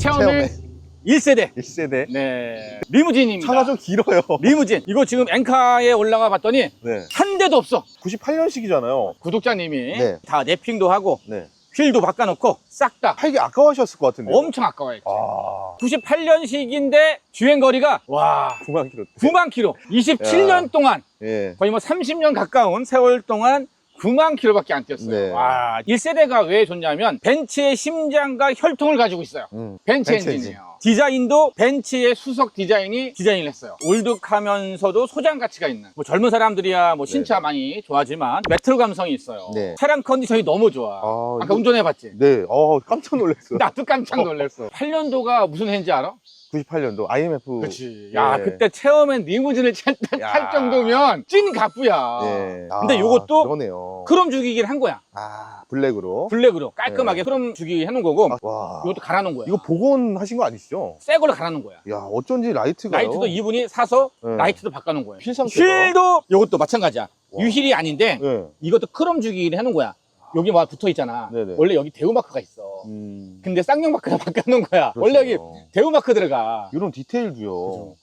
체험의 체험의 1세대 1세대. 네 리무진입니다 차가 좀 길어요. 리무진 이거 지금 앵카에 올라가 봤더니 네. 한 대도 없어 98년식이잖아요. 구독자님이 네. 다 랩핑도 하고 네. 휠도 바꿔놓고 싹 다 팔기 아까워하셨을 것 같은데요. 엄청 아까워요 아, 98년식인데 주행 거리가 와 9만 킬로. 9만 킬로 27년 동안 예. 거의 뭐 30년 가까운 세월 동안 9만 킬로밖에 안 뛰었어요. 네. 와, 1세대가 왜 좋냐면 벤츠의 심장과 혈통을 가지고 있어요. 음. 벤츠, 벤츠 엔진이에요. 디자인도 벤츠의 수석 디자인이 디자인을 했어요. 올드하면서도 소장 가치가 있는. 뭐 젊은 사람들이야 뭐 신차 많이 좋아하지만 메트로 감성이 있어요. 네. 차량 컨디션이 너무 좋아. 아, 이거- 운전해봤지? 네. 어, 깜짝 놀랐어요. 나도 깜짝 놀랐어. 8년도가 무슨 해인지 알아? 98년도 IMF. 그렇지. 야, 예. 그때 체험엔 리무진을 탈, 탈 야. 정도면 찐 가쁘야. 예. 근데 아, 요것도 그러네요. 크롬 주기기를 한 거야. 아, 블랙으로. 블랙으로 깔끔하게 크롬 주기 해놓은 거고 아, 와. 이것도 갈아놓은 거야. 이거 복원하신 거 아니시죠? 새 걸로 갈아놓은 거야. 야, 어쩐지 라이트가. 라이트도 이분이 사서 네. 라이트도 바꿔놓은 거예요. 휠 상태가. 휠도 이것도 마찬가지야. 와. 유힐이 아닌데 네. 이것도 크롬 주기를 해놓은 거야. 여기 막 붙어 있잖아. 네네. 원래 여기 대우 마크가 있어. 음. 근데 쌍용 마크를 바꿔놓은 거야. 원래 여기 그렇죠. 대우 마크 들어가. 이런 디테일도요. 그죠.